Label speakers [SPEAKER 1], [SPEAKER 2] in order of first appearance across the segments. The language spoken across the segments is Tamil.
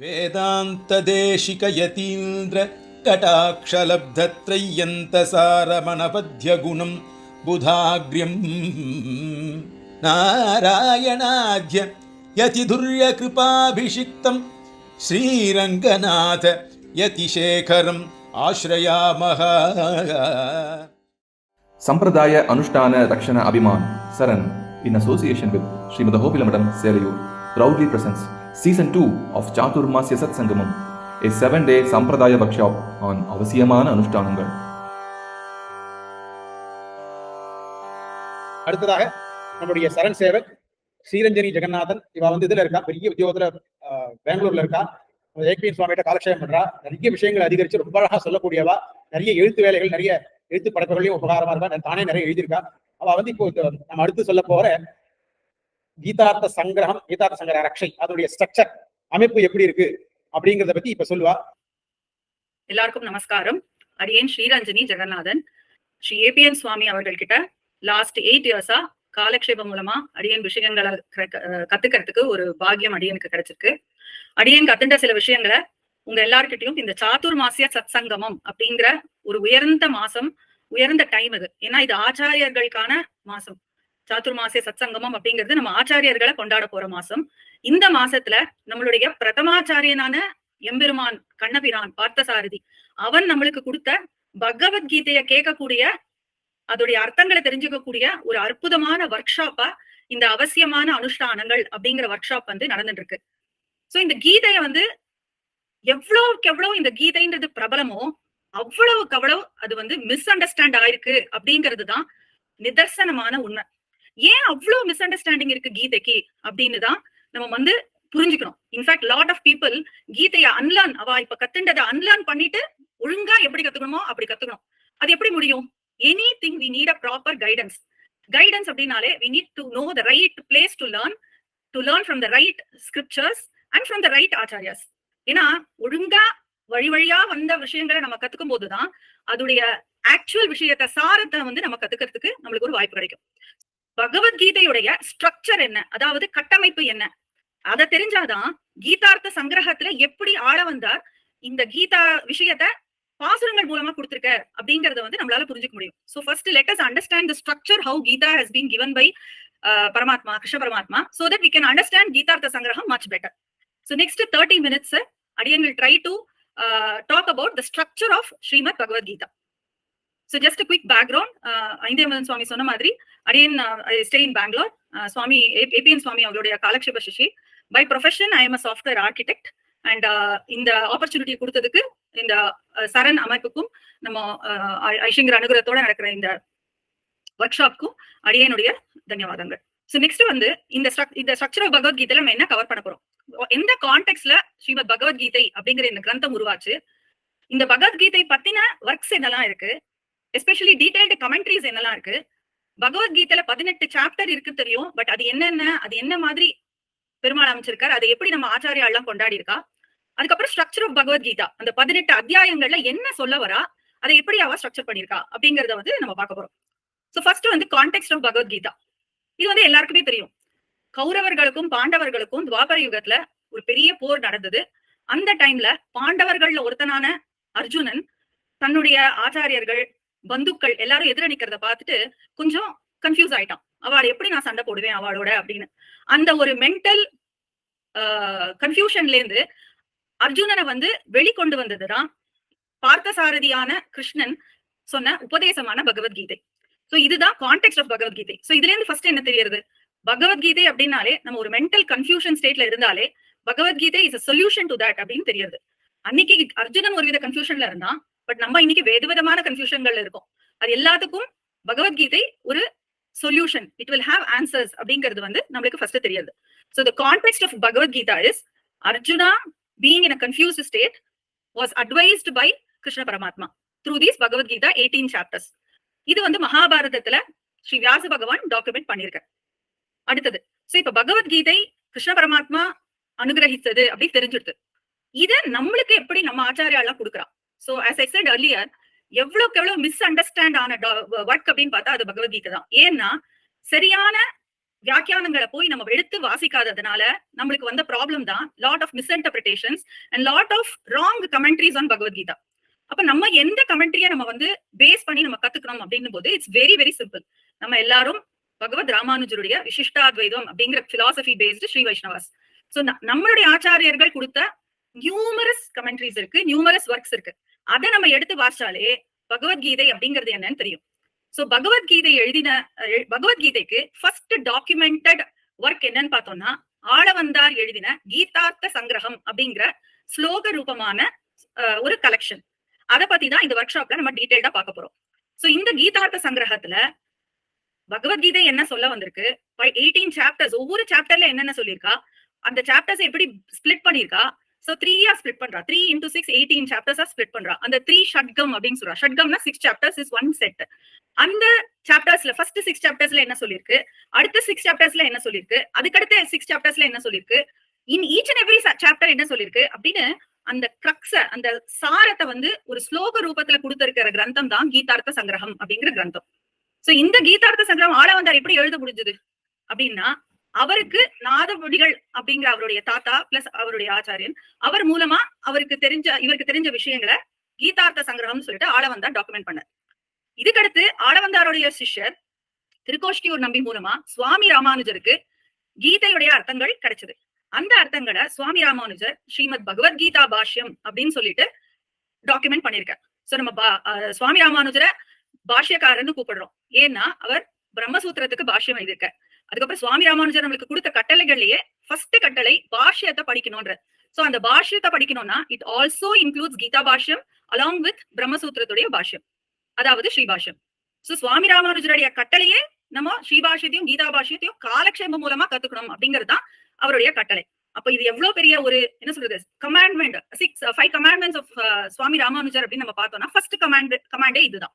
[SPEAKER 1] वेदान्तदेशिकयतीन्द्र कटाक्षलब्धत्रय्यन्तसारमनपद्यगुणं बुधाग्र्यम् नारायणाद्य यतिधुर्यकृपाभिषिक्तं Sriranganatha यतिशेखरम् आश्रयामः
[SPEAKER 2] Sampradaya Anushtana Rakshana Abhiman, Saran, in association with Srimad Hobilamadam Selayur, season two of 2 of Sangamam A seven டே சம்பிரதாய ஒர்க் ஷாப் ஆன் அவசியமான அனுஷ்டானங்கள்
[SPEAKER 3] அடுத்ததாக நம்முடைய சரண் சேவக் ஸ்ரீரஞ்சனி ஜெகநாதன். இவ வந்து இதுல இருக்கா பெரிய உத்தியோகத்துல பெங்களூர்ல இருக்கா. ஏக்பிஎன் சுவாமிகிட்ட காலக்ஷேபம் பண்றா. நிறைய விஷயங்கள் அதிகரிச்சு ரொம்ப அழகா சொல்லக்கூடியவா. நிறைய எழுத்து வேலைகள் நிறைய எழுத்து படைப்புகளையும் உபகாரமா இருக்கா. தானே நிறைய எழுதியிருக்கா. அவ வந்து இப்போ நம்ம அடுத்து சொல்ல போற கீதார்த்த சங்கிரகம் கீதார்த்த சங்கர ரக்ஷை அதனுடைய ஸ்ட்ரக்சர் அமைப்பு எப்படி இருக்கு அப்படிங்கறத பத்தி இப்ப சொல்லுவா.
[SPEAKER 4] எல்லாருக்கும் நமஸ்காரம். அடியேன் ஸ்ரீரஞ்சனி ஜெகநாதன். ஸ்ரீ ஏபிஎன் சுவாமி அவர்கள் கிட்ட லாஸ்ட் எயிட் இயர்ஸா காலக்ஷேபம் மூலமா அடியேன் விஷயங்களை க- கத்துக்கிறதுக்கு ஒரு பாக்கியம் அடியனுக்கு கிடைச்சிருக்கு. அடியேன் கத்துட்ட சில விஷயங்களை உங்க எல்லார்கிட்டயும் இந்த சாத்துர் மாசிய சத்சங்கமம் அப்படிங்கிற ஒரு உயர்ந்த மாசம் உயர்ந்த டைம் இது ஏன்னா இது ஆச்சாரியர்களுக்கான மாசம். சாத்துர்மாசே சத்சங்கமம் அப்படிங்கிறது நம்ம ஆச்சாரியர்களை கொண்டாட போற மாசம். இந்த மாசத்துல நம்மளுடைய பிரதமாச்சாரியனான எம்பெருமான் கண்ணபிரான் பார்த்தசாரதி அவன் நம்மளுக்கு கொடுத்த பகவத்கீதைய கேட்கக்கூடிய அதோடைய அர்த்தங்களை தெரிஞ்சுக்கக்கூடிய ஒரு அற்புதமான ஒர்க் ஷாப்பா இந்த அவசியமான அனுஷ்டானங்கள் அப்படிங்கிற ஒர்க் ஷாப் வந்து நடந்துட்டு இருக்கு சோ இந்த கீதைய வந்து எவ்வளவுக்கு எவ்வளவு இந்த கீதைன்றது பிரபலமோ அவ்வளவுக்கு அவ்வளவு அது வந்து மிஸ் அண்டர்ஸ்டாண்ட் ஆயிருக்கு அப்படிங்கிறது தான் நிதர்சனமான உண்மை. ஏன் அவ்வளவு மிஸ் அண்டர்ஸ்டாண்டிங் இருக்கு கீதைக்கு? அப்படின்னு தான் நம்ம வந்து புரிஞ்சுக்கணும். In fact lot of people கீதைய unlearn அவ இப்ப கத்துண்டதை அன்லேர்ன் பண்ணிட்டு ஒழுங்கா எப்படி கத்துக்கணுமோ அப்படி கத்துக்கணும். அது எப்படி முடியும்? Any thing we need a proper guidance guidance அப்படின்னாலே we need to know the right place to learn to learn from the right scriptures and from the right acharyas ஏன்னா ஒழுங்கா வழி வழியா வந்த விஷயங்களை நம்ம கத்துக்கும் போதுதான் அதோடைய ஆக்சுவல் விஷயத்த சாரத்தை வந்து நம்ம கத்துக்கிறதுக்கு நம்மளுக்கு ஒரு வாய்ப்பு கிடைக்கும். பகவத்கீதையுடைய ஸ்ட்ரக்சர் என்ன? அதாவது கட்டமைப்பு என்ன? அதை தெரிஞ்சாதான் கீதார்த்த சங்கிரகத்துல எப்படி ஆள வந்தார் இந்த கீதா விஷயத்த பாசுரங்கள் மூலமா கொடுத்திருக்க அப்படிங்கறத வந்து நம்மளால புரிஞ்சுக்க முடியும். So first let us understand the structure how Gita has been given by Paramatma Krishna Paramatma so that we can understand Gitartha Sangraham much better so next thirty minutes அடியன் will try to talk about the structure of Srimad Bhagavadgita. So just quick background ஐந்தியமதன் Swami சொன்ன மாதிரி அடியன் stay in Bangalore Swami APN Swami அவருடைய காலக்ஷேப சிஷி by profession I am a software architect and இந்த ஆப்பர்ச்சுனிட்டி கொடுத்ததுக்கு இந்த uh, சரண் அமைப்புக்கும் நம்ம uh, அஹ், ஐஷிங்கர் அனுகிரகத்தோட நடக்கிற இந்த ஒர்க் ஷாப்க்கும் அடியனுடைய தன்யவாதங்கள். ஸோ நெக்ஸ்ட் வந்து இந்த இந்த ஸ்ட்ரக்சர் ஆஃப் பகவத்கீதையில நம்ம என்ன கவர் பண்ண போறோம்? எந்த கான்டெக்ட்ல ஸ்ரீமத் பகவத்கீதை அப்படிங்கிற இந்த கிரந்தம் உருவாச்சு? இந்த பகவத்கீதை பத்தின ஒர்க்ஸ் என்னெல்லாம் இருக்கு? எஸ்பெஷலி டீடைல்டு கமெண்ட்ரிஸ் என்னெல்லாம் இருக்கு? பகவத்கீதையில பதினெட்டு சாப்டர் இருக்கு தெரியும் பட் அது என்னென்ன அது என்ன மாதிரி பெருமாள் அமைச்சிருக்காரு அதை எப்படி நம்ம ஆச்சாரியா எல்லாம் கொண்டாடி இருக்கா அதுக்கப்புறம் ஸ்ட்ரக்சர் ஆஃப் பகவத்கீதா அந்த பதினெட்டு அத்தியாயங்கள்ல என்ன சொல்ல வரா அதை எப்படி அவ ஸ்ட்ரக்சர் பண்ணிருக்கா அப்படிங்கறத வந்து நம்ம பார்க்க போறோம். சோ ஃபர்ஸ்ட் வந்து கான்டெக்ட் ஆஃப் பகவத்கீதா. இது வந்து எல்லாருக்குமே தெரியும். கௌரவர்களுக்கும் பாண்டவர்களுக்கும் துவாபர யுகத்துல ஒரு பெரிய போர் நடந்தது. அந்த டைம்ல பாண்டவர்கள்ல ஒருத்தனான அர்ஜுனன் தன்னுடைய ஆச்சாரியர்கள் பந்துக்கள் எல்லாரும் எதிர நிக்கிறத பார்த்துட்டு கொஞ்சம் கன்ஃபியூஸ் ஆயிட்டான். அவளை எப்படி நான் சண்டை போடுவேன் அவளோட? அப்படின்னு. அந்த ஒரு மென்டல் கன்ஃபியூஷன்ல இருந்து அர்ஜுனனை வந்து வெளிக்கொண்டு வந்ததுதான் பார்த்தசாரதியான கிருஷ்ணன் சொன்ன உபதேசமான பகவத்கீதை. சோ இதுதான் கான்டெக்ட் ஆஃப் பகவத்கீதை. சோ இதுல இருந்து ஃபர்ஸ்ட் என்ன தெரியுது பகவத்கீதை அப்படின்னாலே நம்ம ஒரு மென்டல் கன்ஃபியூஷன் ஸ்டேட்ல இருந்தாலே Bhagavadgita is a solution to that அப்படின்னு தெரியுது அன்னைக்கு அர்ஜுனன் ஒரு வித கன்ஃபியூஷன்ல இருந்தான். பட் நம்ம இன்னைக்கு வேறு கன்ஃபியூஷன்கள் இருக்கும். அது எல்லாத்துக்கும் பகவத்கீதை ஒரு solution it will have answers அப்படிங்கிறது வந்து நம்மளுக்கு ஃபர்ஸ்ட் தெரியாது. So the context of Bhagavadgita is Arjuna being in a confused state was advised by Krishna Paramatma through these Bhagavadgita eighteen chapters இது வந்து மகாபாரதத்துல ஸ்ரீ வியாச பகவான் டாக்குமெண்ட் பண்ணியிருக்கார். அடுத்தது சோ இப்ப பகவத்கீதை கிருஷ்ண பரமாத்மா அனுகிரகித்தது அப்படி தெரிஞ்சிடுது இத நம்மளுக்கு எப்படி நம்ம ஆச்சாரியாலாம் கொடுக்குறான் so as I said earlier எவ்வளவுக்கு எவ்வளவு மிஸ் அண்டர்ஸ்டாண்ட் ஆன ஒர்க் அப்படின்னு பார்த்தா அது பகவத்கீதை தான். ஏன்னா சரியான வியாக்கியானங்களை போய் நம்ம எடுத்து வாசிக்காததுனால நம்மளுக்கு வந்த ப்ராப்ளம் தான் lot of misinterpretations and lot of wrong commentaries on Bhagavadgita. அப்ப நம்ம எந்த கமெண்ட்ரியை நம்ம வந்து பேஸ் பண்ணி நம்ம கத்துக்கணும் அப்படின்னும் போது இட்ஸ் வெரி வெரி சிம்பிள் நம்ம எல்லாரும் பகவத் ராமானுஜருடைய விசிஷ்டாத்வைதம் அப்படிங்கிற philosophy based Sri Vaishnavas. So நம்மளுடைய ஆச்சாரியர்கள் கொடுத்த நியூமரஸ் கமெண்ட்ரிஸ் இருக்கு நியூமரஸ் ஒர்க்ஸ் இருக்கு. அதை நம்ம எடுத்து வாசிச்சாலே பகவத்கீதை அப்படிங்கிறது என்னன்னு தெரியும். சோ பகவத்கீதை எழுதின பகவத்கீதைக்கு ஃபர்ஸ்ட் டாக்குமெண்டட் ஒர்க் என்னன்னு பார்த்தோம்னா ஆளவந்தார் எழுதின கீதார்த்த சங்கிரகம் அப்படிங்கிற ஸ்லோக ரூபமான ஒரு கலெக்ஷன் அதை பத்தி தான் இந்த ஒர்க் ஷாப்ல நம்ம டீட்டெயில்டா பார்க்க போறோம். சோ இந்த கீதார்த்த சங்கிரகத்துல பகவத்கீதை என்ன சொல்ல வந்திருக்கு? எயிட்டீன் சாப்டர்ஸ் ஒவ்வொரு சாப்டர்ல என்னென்ன சொல்லியிருக்கா? அந்த சாப்டர்ஸ் எப்படி ஸ்பிளிட் பண்ணிருக்கா சோ த்ரீயா ஸ்பிளிட் பண்றா. த்ரீ இன்டூ சிக்ஸ் எயிட்டீன் சாப்டர்ஸா ஸ்பிளிட் பண்றா. அந்த த்ரீ ஷட்கம் அப்படின்னு சொல்றா. ஷட்கம்னா six chapters is one set அந்த சாப்டர்ஸ்ல ஃபர்ஸ்ட் சிக்ஸ் சாப்டர்ஸ்ல என்ன சொல்லிருக்கு அடுத்த சிக்ஸ் சாப்டர்ஸ்ல என்ன சொல்லிருக்கு அதுக்கடுத்த சிக்ஸ் சாப்டர்ஸ்ல என்ன சொல்லிருக்கு in each and every chapter என்ன சொல்லிருக்கு அப்படின்னு அந்த கிரக்ஸ அந்த சாரத்தை வந்து ஒரு ஸ்லோக ரூபத்துல கொடுத்திருக்கிற கிரந்தம் தான் கீதார்த்த சங்கிரகம் அப்படிங்கிற கிரந்தம். சோ இந்த கீதார்த்த சங்கிரகம் ஆளவந்தார் எப்படி எழுத முடிஞ்சது? அப்படின்னா அவருக்கு நாதமுடிகள் அப்படிங்கிற அவருடைய தாத்தா பிளஸ் அவருடைய ஆச்சாரியன் அவர் மூலமா அவருக்கு தெரிஞ்ச இவருக்கு தெரிஞ்ச விஷயங்களை கீதார்த்த சங்கிரகம்னு சொல்லிட்டு ஆளவந்தார் டாக்குமெண்ட் பண்ணார். இதுக்கடுத்து ஆளவந்தாருடைய சிஷ்யர் திருக்கோஷ்டியூர் நம்பி மூலமா சுவாமி ராமானுஜருக்கு கீதையுடைய அர்த்தங்கள் கிடைச்சது. அந்த அர்த்தங்களை சுவாமி ராமானுஜர் ஸ்ரீமத் பகவத்கீதா பாஷ்யம் அப்படின்னு சொல்லிட்டு டாக்குமெண்ட் பண்ணிருக்கார் சோ நம்ம பா- சுவாமி ராமானுஜரை பாஷ்யக்காரன்னு கூப்பிடுறோம். ஏன்னா அவர் பிரம்மசூத்திரத்துக்கு பாஷ்யம் எழுதியிருக்கார். அதுக்கப்புறம் சுவாமி ராமானுஜர் நம்மளுக்கு கொடுத்த கட்டளைகள்லயே ஃபர்ஸ்ட் கட்டளை பாஷ்யத்தை படிக்கணும்ன்ற சோ அந்த பாஷ்யத்தை படிக்கணும்னா இட் ஆல்சோ இன்க்ளூட்ஸ் கீதா பாஷ்யம் அலாங் வித் பிரம்மசூத்திரத்துடைய பாஷ்யம் அதாவது ஸ்ரீபாஷ்யம் சோ சுவாமி ராமானுஜருடைய கட்டளையே நம்ம ஸ்ரீபாஷ்யத்தையும் கீதா பாஷ்யத்தையும் காலக்ஷேபம் மூலமா கத்துக்கணும் அப்படிங்கிறது தான் அவருடைய கட்டளை. அப்ப இது எவ்வளவு பெரிய ஒரு என்ன சொல்றது commandment six five commandments of Swami Ramanujar அப்படின்னு நம்ம பார்த்தோம்னா ஃபர்ஸ்ட் கமாண்ட் கமாண்டே இதுதான்.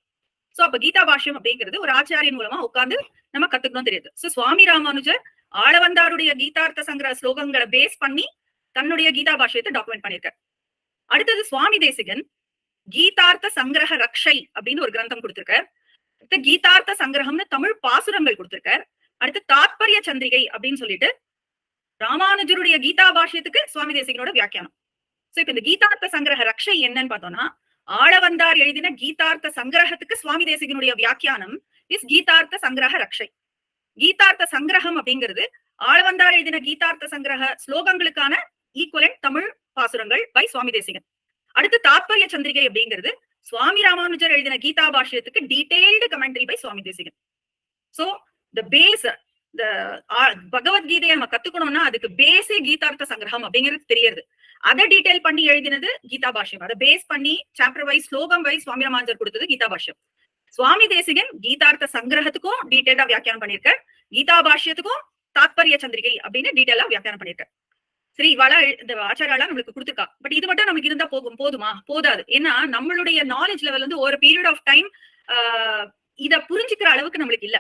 [SPEAKER 4] சோ அப்ப கீதா பாஷ்யம் அப்படிங்கிறது ஒரு ஆச்சாரியன் மூலமா உட்கார்ந்து நம்ம கத்துக்கணும் தெரியுது. சோ சுவாமி ராமானுஜர் ஆளவந்தாருடைய கீதார்த்த சங்கர ஸ்லோகங்களை பேஸ் பண்ணி தன்னுடைய கீதா பாஷ்யத்தை டாக்குமெண்ட் பண்ணிருக்கார் அடுத்தது சுவாமி தேசிகன் கீதார்த்த சங்கிரக ரக்ஷை அப்படின்னு ஒரு கிரந்தம் கொடுத்திருக்கார். அடுத்து கீதார்த்த சங்கிரகம்னு தமிழ் பாசுரங்கள் கொடுத்திருக்கார். அடுத்து தாத்பரிய சந்திரிகை அப்படின்னு சொல்லிட்டு ராமானுஜருடைய கீதா பாஷ்யத்துக்கு சுவாமி தேசிகனோட வியாக்கியானம். சோ இப்ப இந்த கீதார்த்த சங்கிரக ரக்ஷை என்னன்னு பார்த்தோம்னா ஆளவந்தார் எழுதின கீதார்த்த சங்கிரகத்துக்கு சுவாமி தேசிகனுடைய வியாக்கியானம் இஸ் கீதார்த்த சங்கிரக ரக்ஷை. கீதார்த்த சங்கிரகம் அப்படிங்கிறது ஆளவந்தார் எழுதின கீதார்த்த சங்கிரக ஸ்லோகங்களுக்கான ஈக்குவலன் தமிழ் பாசுரங்கள் பை சுவாமி தேசிகன். அடுத்து தாத்பரிய சந்திரிகை அப்படிங்கிறது சுவாமி ராமானுஜர் எழுதின Gita பாஷ்யத்துக்கு detailed commentary by Swami Desikan. So the base இந்த பகவத்கீதையை நம்ம கத்துக்கணும்னா அதுக்கு பேஸே கீதார்த்த சங்கிரகம் அப்படிங்கிறது தெரியுது. அதை டீடைல் பண்ணி எழுதினது கீதா பாஷ்யம் அதை பேஸ் பண்ணி சாப்டர் வைஸ் ஸ்லோகம் வைஸ் சுவாமி ராமானுஜர் கொடுத்தது கீதா பாஷ்யம் சுவாமி தேசிகன் கீதார்த்த சங்கிரகத்துக்கும் டீடைல்டா வியாக்கியானம் பண்ணியிருக்கார். கீதா பாஷ்யத்துக்கும் தாத்பரிய சந்திரிகை அப்படின்னு டீடைலா வியாக்கியானம் பண்ணியிருக்கார். சரி இவாளா இந்த ஆச்சாரியாளா நம்மளுக்கு கொடுத்துருக்கா. பட் இது மட்டும் நமக்கு இருந்தா போகும் போதுமா? போதாது. ஏன்னா நம்மளுடைய நாலேஜ் லெவல் வந்து ஒரு பீரியட் ஆஃப் டைம் இத புரிஞ்சுக்கிற அளவுக்கு நம்மளுக்கு இல்ல.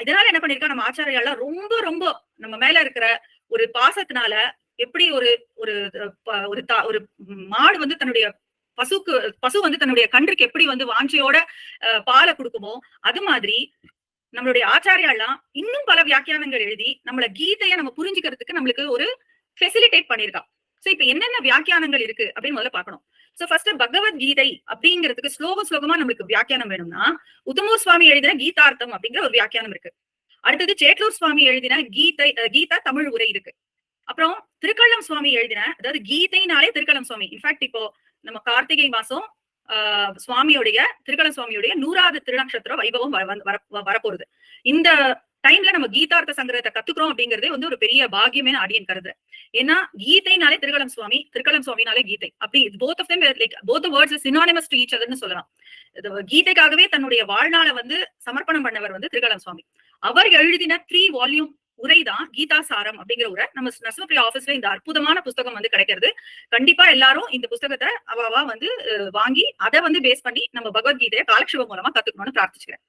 [SPEAKER 4] இதனால என்ன பண்ணிருக்கா நம்ம ஆச்சாரியாலாம் ரொம்ப ரொம்ப நம்ம மேல இருக்கிற ஒரு பாசத்தினால எப்படி ஒரு ஒரு ஒரு தா- ஒரு மாடு வந்து தன்னுடைய பசுக்கு பசு வந்து தன்னுடைய கன்றுக்கு எப்படி வந்து வாஞ்சையோட அஹ், பாலை கொடுக்குமோ அது மாதிரி நம்மளுடைய ஆச்சாரியாலாம் இன்னும் பல வியாக்கியானங்கள் எழுதி நம்மள கீதையை நம்ம புரிஞ்சுக்கிறதுக்கு நம்மளுக்கு ஒரு ஃபெசிலிட்டேட் பண்ணியிருக்கான் சோ இப்ப என்னென்ன வியாக்கியானங்கள் இருக்கு அப்படின்னு முதல்ல பாக்கணும் சோ ஃபர்ஸ்ட் பகவத்கீதை அப்படிங்கிறதுக்கு ஸ்லோக ஸ்லோகமா நம்மளுக்கு வியாக்கியானம் வேணும்னா உத்தமூர் சுவாமி எழுதின கீதார்த்தம் அப்படிங்கிற ஒரு வியாக்கியானம் இருக்கு. அடுத்தது சேட்லூர் சுவாமி எழுதின கீதை கீதா தமிழ் உரை இருக்கு. அப்புறம் திருக்கள்ளம் சுவாமி எழுதின அதாவது கீதைனாலே திருக்கள்ளம் சுவாமி. இன்ஃபேக்ட் இப்போ நம்ம கார்த்திகை மாசம் ஆஹ் சுவாமியுடைய திருக்கல சுவாமியுடைய நூறாவது திருநக்ஷத்திர வைபவம் வ- வர- வரப்போகுது. இந்த டைம்ல நம்ம கீதார்த்த சங்கரத்தை கத்துக்கிறோம் அப்படிங்கறதே வந்து ஒரு பெரிய பாகியமே நான் அடியன் கருதுறேன் ஏன்னா கீதைனாலே திருக்கலம் சுவாமி திருக்கலம் சுவாமினாலே கீதை. அப்படி both of like both words synonymous to each அதர்னு சொல்லலாம். கீதைக்காகவே தன்னுடைய வாழ்நாளை வந்து சமர்ப்பணம் பண்ணவர் வந்து திருக்கலம் சுவாமி. அவர் எழுதின த்ரீ வால்யூம் உரைதான் கீதா சாரம் அப்படிங்கிற உரை. நம்ம நரசிம்மப்பிரியா ஆபீஸ்ல இந்த அற்புதமான புஸ்தகம் வந்து கிடைக்கிறது. கண்டிப்பா எல்லாரும் இந்த புஸ்தகத்தை அவாவா வந்து வாங்கி அதை வந்து பேஸ் பண்ணி நம்ம பகவத்கீதையை காலக்ஷேபம் மூலமா கத்துக்கணும்னு பிரார்த்திச்சுக்கிறேன்.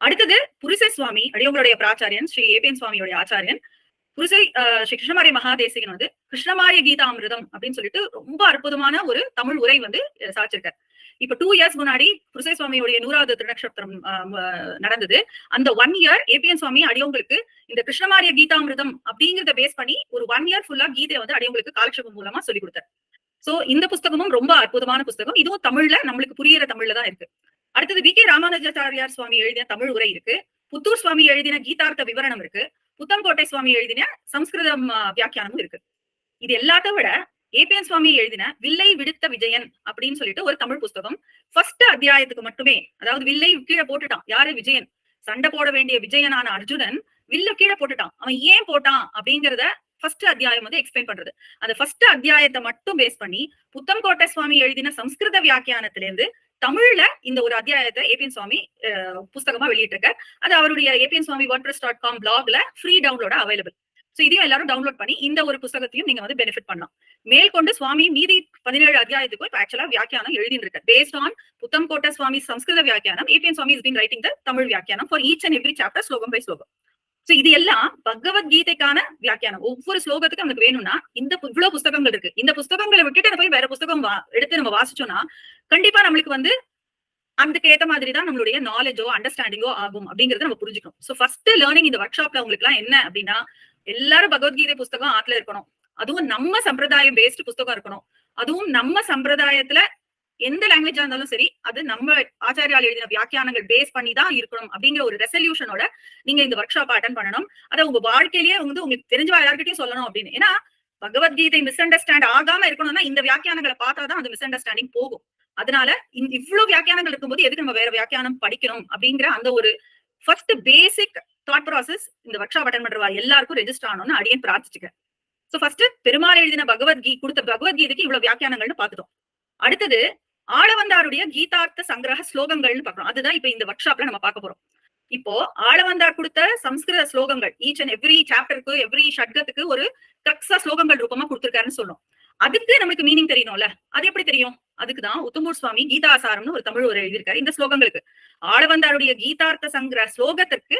[SPEAKER 4] அடுத்தது புரிசை சுவாமி அடியவங்களுடைய பிராச்சாரியன் ஸ்ரீ ஏபியன் சுவாமியுடைய ஆச்சாரியன். புருசை ஸ்ரீ கிருஷ்ணமாரிய மகாதேசிகன் வந்து கிருஷ்ணமாரிய கீதாமிர்தம் அப்படின்னு சொல்லிட்டு ரொம்ப அற்புதமான ஒரு தமிழ் உரை வந்து அஹ், இப்ப டூ இயர்ஸ் முன்னாடி புருசை சுவாமியுடைய நூறாவது திருநக்ஷத்திரம் நடந்தது. அந்த ஒன் இயர் ஏபிஎன் சுவாமி அடியவங்களுக்கு இந்த கிருஷ்ணமாரிய கீதாமிர்தம் அப்படிங்கறத பேஸ் பண்ணி ஒரு ஒன் இயர் ஃபுல்லா கீதை வந்து அடியவங்களுக்கு காலக்ஷேபம் மூலமா சொல்லி கொடுத்தார். சோ இந்த புஸ்தகமும் ரொம்ப அற்புதமான புஸ்தகம். இதுவும் தமிழ்ல நம்மளுக்கு புரியற தமிழ்ல தான் இருக்கு. அடுத்தது வி கே ராமானுஜாச்சாரியார் சுவாமி எழுதின தமிழ் உரை இருக்கு. புத்தூர் சுவாமி எழுதின கீதார்த்த விவரணம் இருக்கு. புத்தங்கோட்டை சுவாமி எழுதின சம்ஸ்கிருதம் வியாக்கியானமும் இருக்கு. இது எல்லாத்த விட ஏபிஎன் சுவாமி எழுதின வில்லை விடுத்த விஜயன் அப்படின்னு சொல்லிட்டு ஒரு தமிழ் புஸ்தகம். ஃபர்ஸ்ட் அத்தியாயத்துக்கு மட்டுமே அதாவது வில்லை கீழே போட்டுட்டான். யாரு? விஜயன். சண்டை போட வேண்டிய விஜயனான அர்ஜுனன் வில்ல கீழே போட்டுட்டான். அவன் ஏன் போட்டான் அப்படிங்கறத ஃபர்ஸ்ட் அத்தியாயம் வந்து எக்ஸ்பிளைன் பண்றது. அந்த ஃபர்ஸ்ட் அத்தியாயத்தை மட்டும் பேஸ் பண்ணி புத்தங்கோட்டை சுவாமி எழுதின சம்ஸ்கிருத வியாக்கியானத்திலேருந்து தமிழ்ல இந்த ஒரு அத்தியாயத்தை ஏபிஎன் சுவாமி புஸ்தகமா வெளியிட்டிருக்கார். அது அவருடைய APN Swami WordPress dot com பிளாக்ல ஃப்ரீ டவுன்லோட அவைலபிள் ஸோ இதையும் எல்லாரும் டவுன்லோட் பண்ணி இந்த ஒரு புஸ்தகத்தையும் நீங்க வந்து பெனிஃபிட் பண்ணலாம். மேற்கொண்டு சுவாமி மீதி பதினேழு அத்தியாயத்துக்கும் இப்போ ஆக்சுவலா வியாக்கியானம் எழுதிட்டு பேஸ்ட் ஆன் புத்தம்கோட்டை சுவாமி சம்ஸ்கிருத வியாக்கியானம் APN Swami is been writing the Tamil வியாக்கியானம் for each and every chapter ஸ்லோகம் பை ஸ்லோகம். சோ இது எல்லாம் பகவத்கீதைக்கான வியாக்கியானம். ஒவ்வொரு ஸ்லோகத்துக்கு நமக்கு வேணும்னா இந்த இவ்வளவு புஸ்தகங்கள் இருக்கு. இந்த புஸ்தகங்களை விட்டுட்டு போய் வேற புஸ்தகம் எடுத்து நம்ம வாசிச்சோம்னா கண்டிப்பா நம்மளுக்கு வந்து அதுக்கு ஏத்த மாதிரி தான் நம்மளுடைய நாலேஜோ அண்டர்ஸ்டாண்டிங்கோ ஆகும் அப்படிங்கறத நம்ம புரிஞ்சுக்கணும். சோ ஃபர்ஸ்ட் லேர்னிங் இந்த ஒர்க் ஷாப்ல உங்களுக்கு எல்லாம் என்ன அப்படின்னா எல்லாரும் பகவத்கீதை புஸ்தகம் ஆத்துல இருக்கணும். அதுவும் நம்ம சம்பிரதாயம் பேஸ்ட் புஸ்தகம் இருக்கணும். அதுவும் நம்ம சம்பிரதாயத்துல எந்த லாங்குவேஜா இருந்தாலும் சரி அது நம்ம ஆச்சாரியால் எழுதின வியாக்கியானங்கள் பேஸ் பண்ணி தான் இருக்கணும் அப்படிங்கிற ஒரு ரெசல்யூஷனோட நீங்க இந்த ஒர்க் ஷாப் அட்டன் பண்ணணும். அதை உங்க வாழ்க்கையிலேயே வந்து உங்களுக்கு தெரிஞ்ச யார்கிட்டயும் சொல்லணும் அப்படின்னு. ஏன்னா பகவத்கீதை மிஸ் அண்டர்ஸ்டாண்ட் ஆகாம இருக்கணும்னா இந்த வியாக்கியானங்களை பார்த்தாதான் அந்த மிஸ் அண்டர்ஸ்டாண்டிங் போகும். அதனால இந்த இவ்வளவு வியாக்கியானங்கள் இருக்கும்போது எதுக்கு நம்ம வேற வியாக்கியானம் படிக்கணும் அப்படிங்கிற அந்த ஒரு ஃபர்ஸ்ட் பேசிக் தாட் ப்ராசஸ் இந்த ஒர்க் ஷாப் அட்டன் பண்றவா எல்லாருக்கும் ரெஜிஸ்டர் ஆகணும்னு அடியன் பிரார்த்திச்சுக்கேன் சோ ஃபர்ஸ்ட் பெருமாள் எழுதின பகவத்கீ கொடுத்த பகவத்கீதைக்கு இவ்வளவு வியாக்கியானங்கள்னு பார்த்துட்டோம். அடுத்தது ஆளவந்தாருடைய கீதார்த்த சங்கிரக ஸ்லோகங்கள்னு பார்க்கணும். அதுதான் இப்ப இந்த ஒர்க் ஷாப்ல நம்ம பார்க்க போறோம். இப்போ ஆளவந்தார் கொடுத்த சம்ஸ்கிருத ஸ்லோகங்கள் ஈச் அண்ட் எவ்ரி சாப்டருக்கு எவ்ரி ஷட்கத்துக்கு ஒரு கக்ஸா ஸ்லோகங்கள் ரூபமா கொடுத்திருக்காருன்னு சொல்லும். அதுக்கு நமக்கு மீனிங் தெரியணும்ல? அது எப்படி தெரியும்? அதுக்குதான் உத்தமூர் சுவாமி கீதாசாரம்னு ஒரு தமிழ் ஒரு எழுதியிருக்காரு இந்த ஸ்லோகங்களுக்கு. ஆளவந்தாருடைய கீதார்த்த சங்கிர ஸ்லோகத்திற்கு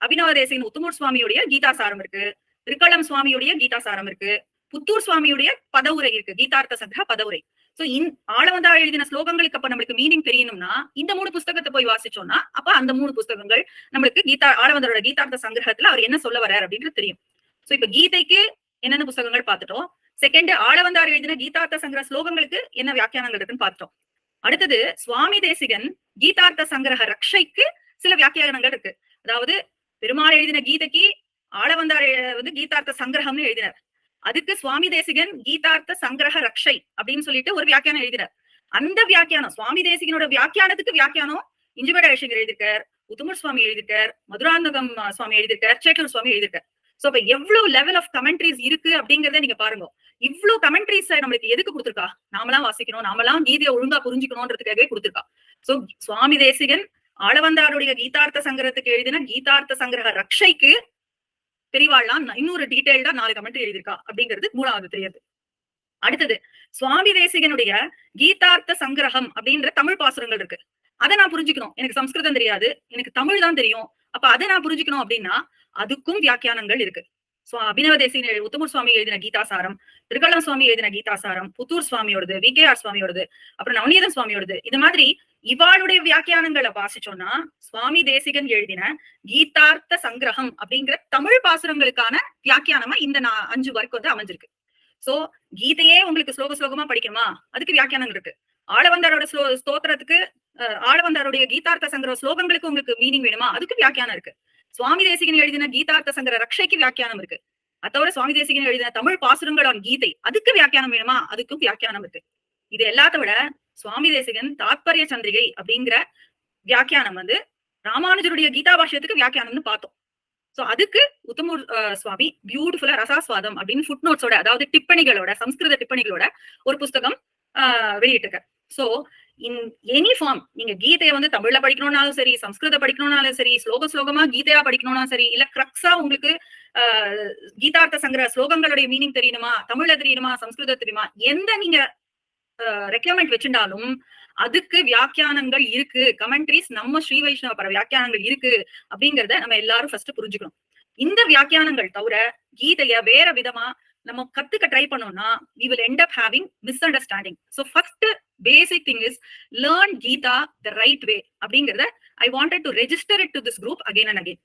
[SPEAKER 4] அபினவதேசின் உத்தமூர் சுவாமியுடைய கீதாசாரம் இருக்கு. திருக்களம் சுவாமியுடைய கீதாசாரம் இருக்கு. புத்தூர் சுவாமியுடைய பதவுரை இருக்கு. கீதார்த்த சங்கிரக பதவுரை. சோ இன் ஆளவந்தா எழுதின ஸ்லோகங்களுக்கு அப்ப நம்மளுக்கு மீனிங் தெரியணும்னா இந்த மூணு புஸ்தகத்தை போய் வாசிச்சோம்னா அப்ப அந்த மூணு புஸ்தகங்கள் நம்மளுக்கு கீதா ஆளவந்தரோட கீதார்த்த சங்கிரகத்துல அவர் என்ன சொல்ல வர்றாரு அப்படின்றது தெரியும். சோ இப்ப கீதைக்கு என்னென்ன புஸ்தகங்கள் பார்த்துட்டோம்? செகண்ட் ஆளவந்தார் எழுதின கீதார்த்த சங்கிரக ஸ்லோகங்களுக்கு என்ன வியாக்கியானங்கள் இருக்குன்னு பார்த்தோம் அடுத்தது சுவாமி தேசிகன் கீதார்த்த சங்கிரக ரக்ஷைக்கு சில வியாக்கியானங்கள் இருக்கு. அதாவது பெருமாள் எழுதின கீதைக்கு ஆளவந்தார் வந்து கீதார்த்த சங்கிரகம்னு எழுதினார். அதுக்கு சுவாமி தேசிகன் கீதார்த்த சங்கிரக ரக்ஷை அப்படின்னு சொல்லிட்டு ஒரு வியாக்கியானம் எழுதினார். அந்த வியாக்கியானம் சுவாமி தேசிகனோட வியாக்கியானத்துக்கு வியாக்கியானம் இஞ்சிபட ஐஷங்கர் எழுதியிருக்கார் உத்தமர் சுவாமி எழுதியிருக்கார் மதுராந்தகம் சுவாமி எழுதியிருக்கார் சேட்டூர் சுவாமி எழுதியிருக்கார். சோ இப்ப எவ்வளவு லெவல் ஆஃப் கமெண்ட்ரிஸ் இருக்கு அப்படிங்கறத நீங்க பாருங்க. இவ்ளோ கமெண்ட்ரிஸ் நம்மளுக்கு எதுக்கு கொடுத்துருக்கா? நாமெல்லாம் வாசிக்கணும் நாமெல்லாம் கீதையை ஒழுங்கா புரிஞ்சுக்கணும்ன்றதுக்காகவே கொடுத்துருக்கா. சோ சுவாமி தேசிகன் ஆளவந்தாருடைய கீதார்த்த சங்கரத்துக்கு எழுதின கீதார்த்த சங்கிரக ரக்ஷைக்கு பெரிவாள்லாம் இன்னொரு டீடைல்டா நாலு கமெண்ட் எழுதியிருக்கா அப்படிங்கிறது மூணாவது தெரியுது அடுத்தது சுவாமி தேசிகனுடைய கீதார்த்த சங்கிரகம் அப்படின்ற தமிழ் பாசுரங்கள் இருக்கு. அதை நான் புரிஞ்சுக்கணும். எனக்கு சம்ஸ்கிருதம் தெரியாது. எனக்கு தமிழ் தான் தெரியும். அப்ப அதை நான் புரிஞ்சுக்கணும் அப்படின்னா அதுக்கும் வியாக்கியானங்கள் இருக்கு. அபினவ தேசிகன் உத்தமூர் சுவாமி எழுதின கீதாசாரம் திருக்கள்ளம் சுவாமி எழுதின கீதாசாரம் புத்தூர் சுவாமியோடது வி கே ஆர் சுவாமியோடது அப்புறம் நவநீதன் சுவாமியோடது. இது மாதிரி இவாளுடைய வியாக்கியானங்களை வாசிச்சோம்னா சுவாமி தேசிகன் எழுதின கீதார்த்த சங்கிரகம் அப்படிங்கிற தமிழ் பாசுரங்களுக்கான வியாக்கியானமா இந்த அஞ்சு ஒர்க் வந்து அமைஞ்சிருக்கு. சோ கீதையே உங்களுக்கு ஸ்லோக ஸ்லோகமா படிக்கணுமா? அதுக்கு வியாக்கியானங்கள் இருக்கு. ஆளவந்தாரோட ஸ்லோ ஸ்தோத்திரத்துக்கு ஆளவந்தாருடைய கீதார்த்த சங்கர ஸ்லோகங்களுக்கு உங்களுக்கு மீனிங் வேணுமா? அதுக்கு வியாக்கியானம் இருக்கு. சுவாமி தேசிகன் எழுதின கீதார்த்த சங்கர ரக்ஷைக்கு வியாக்கியானம் இருக்கு. அதோட சுவாமி தேசிகன் எழுதின தமிழ் பாசுரங்கள் கீதை. அதுக்கு வியாக்கியானம் வேணுமா? அதுக்கும் வியாக்கியானம் இருக்கு. இது எல்லாத்த விட சுவாமி தேசிகன் தாத்பரிய சந்திரிகை அப்படிங்கிற வியாக்கியானம் வந்து ராமானுஜருடைய கீதா பாஷ்யத்துக்கு வியாக்கியானம்னு பார்த்தோம். சோ அதுக்கு உத்தமூர் சுவாமி பியூட்டிஃபுல்லா ரசாஸ்வாதம் அப்படின்னு ஃபுட் நோட்ஸோட அதாவது டிப்பணிகளோட சம்ஸ்கிருத டிப்பணிகளோட ஒரு புஸ்தகம் ஆஹ் வெளியிட்டிருக்கார். சோ இன் எனி ஃபார்ம் நீங்க கீதையை வந்து தமிழ்ல படிக்கணும்னாலும் சரி சம்ஸ்கிருத படிக்கணும்னாலும் சரி ஸ்லோக ஸ்லோகமா கீதையா படிக்கணும்னாலும் சரி இல்ல கிரக்ஸா உங்களுக்கு ஆஹ் கீதார்த்த சங்கர ஸ்லோகங்களுடைய மீனிங் தெரியணுமா தமிழ்ல தெரியணுமா சம்ஸ்கிருத தெரியுமா எந்த நீங்க ரெக்யர்மெண்ட் வச்சிருந்தாலும் அதுக்கு வியாக்கியானங்கள் இருக்கு. கமெண்ட்ரிஸ் நம்ம ஸ்ரீ வைஷ்ணவ பர வியாக்கியானங்கள் இருக்கு அப்படிங்கறத நம்ம எல்லாரும் ஃபர்ஸ்ட் புரிஞ்சுக்கணும். இந்த வியாக்கியானங்கள் தவிர கீதைய வேற விதமா நம்ம கத்துக்க ட்ரை பண்ணோம்னா we will end up having misunderstanding so first basic thing is learn Gita the right way அப்படிங்கறத I wanted to register it to this group again and again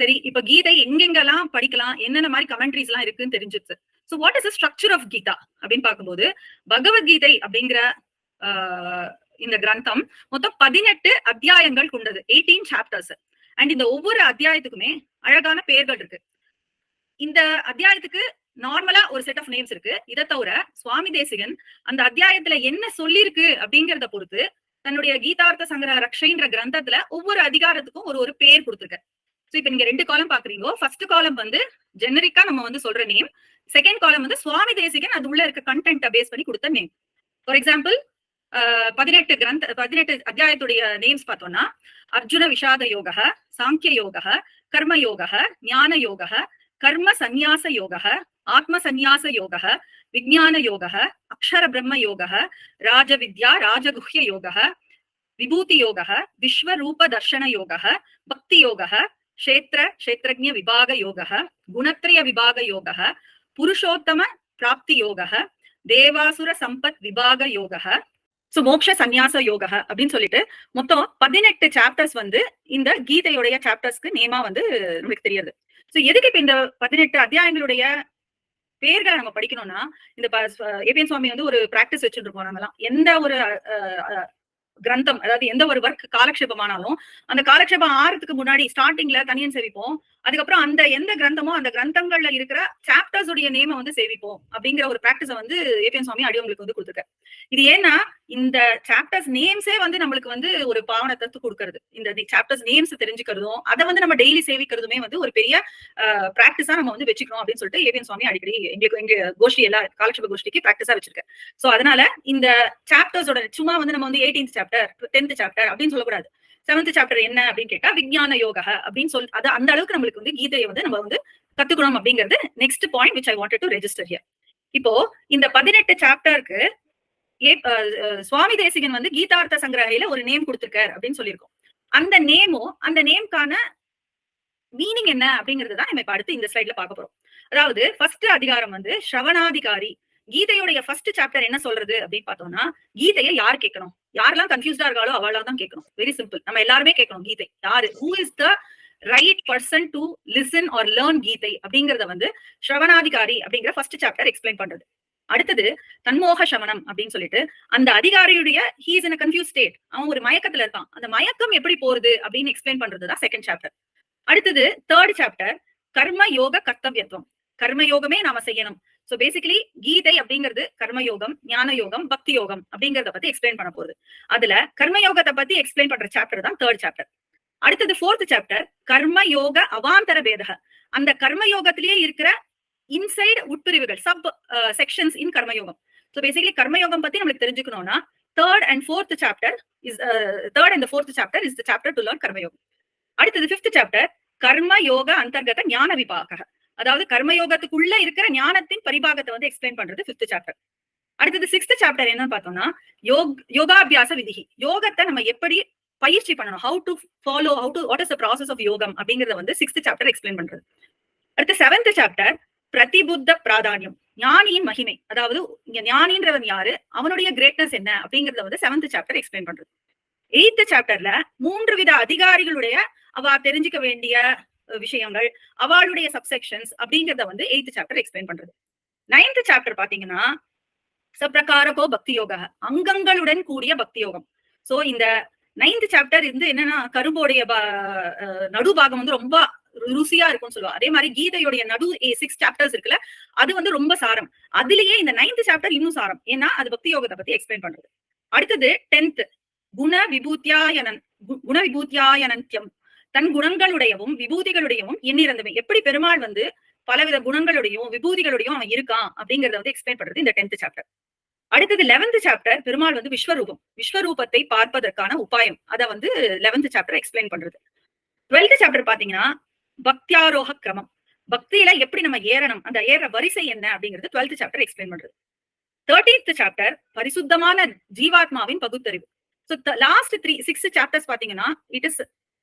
[SPEAKER 4] சரி இப்ப கீதை எங்கெங்கெல்லாம் படிக்கலாம் என்னென்ன மாதிரி கமெண்ட்ரிஸ் எல்லாம் இருக்குன்னு தெரிஞ்சிருச்சு. So what is structure of Gita அப்படின்னு பார்க்கும்போது பகவத்கீதை அப்படிங்கிற இந்த கிரந்தம் மொத்தம் பதினெட்டு அத்தியாயங்கள் கொண்டது எயிட்டீன் சாப்டர்ஸ் அண்ட் இந்த ஒவ்வொரு அத்தியாயத்துக்குமே அழகான பெயர்கள் இருக்கு. இந்த அத்தியாயத்துக்கு நார்மலா ஒரு செட் ஆஃப் நேம்ஸ் இருக்கு. இதை தவிர சுவாமி தேசிகன் அந்த அத்தியாயத்துல என்ன சொல்லிருக்கு அப்படிங்கறத பொறுத்து தன்னுடைய கீதார்த்த சங்கர ரக்ஷைன்ற கிரந்தத்துல ஒவ்வொரு அதிகாரத்துக்கும் ஒரு ஒரு பேர் கொடுத்துருக்க சோ இப்ப நீங்க ரெண்டு காலம் பாக்குறீங்க ஃபர்ஸ்ட் காலம் வந்து ஜெனரிக்கா நம்ம வந்து சொல்ற நேம் செகண்ட் காலம் வந்து சுவாமி தேசிகன் அது உள்ள இருக்க கண்டென்ட்டை பேஸ் பண்ணி கொடுத்த நேம் ஃபார் எக்ஸாம்பிள் பதினெட்டு கிரந்த பதினெட்டு அத்தியாயத்துடைய நேம்ஸ் பார்த்தோம்னா அர்ஜுன விஷாத யோக சாங்கிய யோக கர்ம யோக ஞான யோக கர்ம சந்நியாச யோக ஆத்ம சந்நியாச யோக விஜயான யோக அக்ஷர பிரம்ம யோக ராஜவித்யா ராஜகுஹ்ய யோக விபூதி யோக விஸ்வரூப தர்ஷன யோக பக்தி யோக க்ஷேத்திர கஷேத்திரஜ விபாக யோக குணத்ரய விபாக யோக புருஷோத்தம பிராப்தி யோக தேவாசுர சம்பத் விபாக யோக சோ மோக்ஷ சந்நியாச யோக அப்படின்னு சொல்லிட்டு மொத்தம் பதினெட்டு சாப்டர்ஸ் வந்து இந்த கீதையுடைய சாப்டர்ஸ்க்கு நேமா வந்து நமக்கு தெரியுது. சோ எதுக்கு இப்ப இந்த பதினெட்டு அத்தியாயங்களுடைய பேர்களை நம்ம படிக்கணும்னா இந்த ஏபிஎன் சுவாமி வந்து ஒரு பிராக்டிஸ் வச்சுட்டு இருக்கோம் நம்மலாம் எந்த ஒரு கிரந்தம் அதாவது எந்த ஒரு ஒர்க் காலக்ஷேபமானாலும் அந்த காலக்ஷேபம் ஆறதுக்கு முன்னாடி ஸ்டார்டிங்ல தனியன் சேவிப்போம். அதுக்கப்புறம் அந்த எந்த கிரந்தமோ அந்த கிரந்தங்கள்ல இருக்கிற சாப்டர்ஸ் உடைய நேம வந்து சேவிப்போம் அப்படிங்கிற ஒரு பிராக்டிஸ வந்து ஏபிஎன் சுவாமி அடியவங்களுக்கு வந்து கொடுத்துருக்காரு. இது ஏன்னா இந்த சாப்டர்ஸ் நேம்ஸே வந்து நம்மளுக்கு வந்து ஒரு பாவனத்தை கொடுக்கறது. இந்த சாப்டர்ஸ் நேம்ஸ் தெரிஞ்சுக்கிறதும் அதை வந்து நம்ம டெய்லி சேவிக்கிறதுமே வந்து ஒரு பெரிய பிராக்டிஸா நம்ம வந்து வச்சுக்கணும் அப்படின்னு சொல்லிட்டு ஏபிஎன் சுவாமி அடிக்கடி எங்களுக்கு எங்க கோஷ்டி எல்லா காலட்சேப கோஷ்டிக்கு பிராக்டிஸா வச்சிருக்கேன் சோ அதனால இந்த சாப்டர்ஸோட சும்மா வந்து நம்ம வந்து எயிட்டீன்த் சாப்டர் டென்த் சாப்டர் அப்படின்னு சொல்லக்கூடாது. செவன்த் சாப்டர் என்ன அப்படின்னு கேட்டா விஞ்ஞான யோகா அப்படின்னு சொல்லி அது அந்த அளவுக்கு நம்மளுக்கு வந்து கீதையை வந்து நம்ம வந்து கத்துக்கணும் அப்படிங்கிறது next point which I wanted to register here இப்போ இந்த பதினெட்டு சாப்டருக்கு ஏ- சுவாமி தேசிகன் வந்து கீதார்த்த சங்கிரகையில ஒரு நேம் கொடுத்திருக்காரு அப்படின்னு சொல்லியிருக்கோம். அந்த நேமும் அந்த நேம்கான மீனிங் என்ன அப்படிங்கிறது தான் நம்ம இப்ப அடுத்து இந்த ஸ்லைட்ல பார்க்க போறோம். அதாவது ஃபர்ஸ்ட் அதிகாரம் வந்து ஸ்ரவணாதிகாரி கீதையுடைய ஃபர்ஸ்ட் சாப்டர் என்ன சொல்றது அப்படின்னு பார்த்தோம்னா கீதையை யார் கேட்கணும்? யாரெல்லாம் கன்ஃபியூஸ்டா இருக்காளோ அவளா தான் கேட்கணும். வெரி சிம்பிள் நம்ம எல்லாருமே கேட்கணும் கீதை. யாரு? Who is the right person to listen or learn Gita அப்படிங்கறத வந்து ஸ்ரவணாதிகாரி அப்படிங்கிற ஃபர்ஸ்ட் சாப்டர் எக்ஸ்பிளைன் பண்றது. அடுத்தது தன்மோக சமனம் அப்படின்னு சொல்லிட்டு அந்த அதிகாரியுடைய ஹீஸ் இன் கன்ஃபியூஸ் ஸ்டேட் அவன் ஒரு மயக்கத்துல இருக்கான். அந்த மயக்கம் எப்படி போறது அப்படின்னு எக்ஸ்பிளைன் பண்றதுதான் செகண்ட் சாப்டர் அடுத்தது தேர்ட் சாப்டர் கர்ம யோக கர்த்தவியத்துவம். கர்ம யோகமே நாம செய்யணும். சோ பேசிக்கலி கீதை அப்படிங்கிறது கர்மயோகம் ஞான யோகம் பக்தி யோகம் அப்படிங்கறத பத்தி எக்ஸ்பிளைன் பண்ண போகுது. அதுல கர்ம யோகத்தை பத்தி எக்ஸ்பிளைன் பண்ற சாப்டர் தான் தேர்ட் சாப்டர் அடுத்தது ஃபோர்த் சாப்டர் கர்ம யோக அவாந்தர பேதக. அந்த கர்ம யோகத்திலேயே இருக்கிற இன்சைடு உட்பிரிவுகள் சப் செக்ஷன்ஸ் இன் கர்மயோகம். ஸோ பேசிக்கலி கர்மயோகம் பத்தி நம்மளுக்கு தெரிஞ்சுக்கணும்னா third and fourth chapter is third and fourth chapter is the chapter to learn கர்மயோகம். அடுத்தது ஃபிஃப்த் சாப்டர் கர்ம யோக அந்தர்கத ஞான விபாக அதாவது கர்மயோகத்துக்குள்ள இருக்கிற ஞானத்தின் பரிபாகத்தை வந்து எக்ஸ்பிளைன் பண்றது பிப்த் சாப்டர் அடுத்தது சிக்ஸ்த் சாப்டர் என்னன்னு பார்த்தோம்னா யோக் யோகாபியாச விதிகி. யோகத்தை நம்ம எப்படி பயிற்சி பண்ணணும்? How to follow how to what is the process of யோகம் அப்படிங்கறத வந்து சிக்ஸ்த் சாப்டர் எக்ஸ்பிளைன் பண்றது. அடுத்து செவன்த் சாப்டர் பிரதிபுத்த பிராதானியம். ஞானியின் மகிமை. அதாவது இங்க ஞானின்றவன் யாரு? அவனுடைய கிரேட்னஸ் என்ன? அப்படிங்கறத வந்து செவன்த் சாப்டர் எக்ஸ்பிளைன் பண்றது. எயித்து சாப்டர்ல மூன்று வித அதிகாரிகளுடைய அவ தெரிஞ்சுக்க வேண்டிய விஷயங்கள் அவளுடைய சப்செக்ஷன்ஸ் அப்படிங்கறத வந்து எயித்து சாப்டர் எக்ஸ்பிளைன் பண்றது. நைன்த் சாப்டர் பாத்தீங்கன்னா சப்ரகாரகோ பக்தி யோக அங்கங்களுடன் கூடிய பக்தி யோகம். சோ இந்த நைன்த் சாப்டர் இருந்து என்னன்னா கரும்போடைய நடுபாகம் வந்து ரொம்ப ருசியா இருக்கும்னு சொல்லுவா. அதே மாதிரி கீதையுடைய நடு சிக்ஸ் சாப்டர்ஸ் இருக்குல்ல அது வந்து ரொம்ப சாரம். அதுலயே இந்த நைன்த் சாப்டர் இன்னும் சாரம். ஏன்னா அது பக்தி யோகத்தை பத்தி எக்ஸ்பிளைன் பண்றது. அடுத்தது டென்த் குண விபூத்தியாயனன் குண விபூத்தியாயனந்தியம் தன் குணங்களுடையவும் விபூதிகளுடையவும் எண்ணிறந்தவை. எப்படி பெருமாள் வந்து பலவித குணங்களுடையும் விபூதிகளுடையும் அவன் இருக்கான் அப்படிங்கறத வந்து எக்ஸ்பிளைன் பண்றது இந்த டென்த் சாப்டர் அடுத்தது லெவன்த் சாப்டர் பெருமாள் வந்து விஸ்வரூபம். விஸ்வரூபத்தை பார்ப்பதற்கான உபாயம். அதை வந்து லெவன்த் சாப்டர் எக்ஸ்பிளைன் பண்றது. டுவெல்த் சாப்டர் பாத்தீங்கன்னா பக்தியாரோக கிரமம். பக்தியில எப்படி நம்ம ஏறணும் அந்த ஏற வரிசை என்ன அப்படிங்கிறது டுவெல்த் சாப்டர் எக்ஸ்பிளைன் பண்றது. தேர்டீன்த் சாப்டர் பரிசுத்தமான ஜீவாத்மாவின் பகுத்தறிவு. So last three six chapters பாத்தீங்கன்னா it is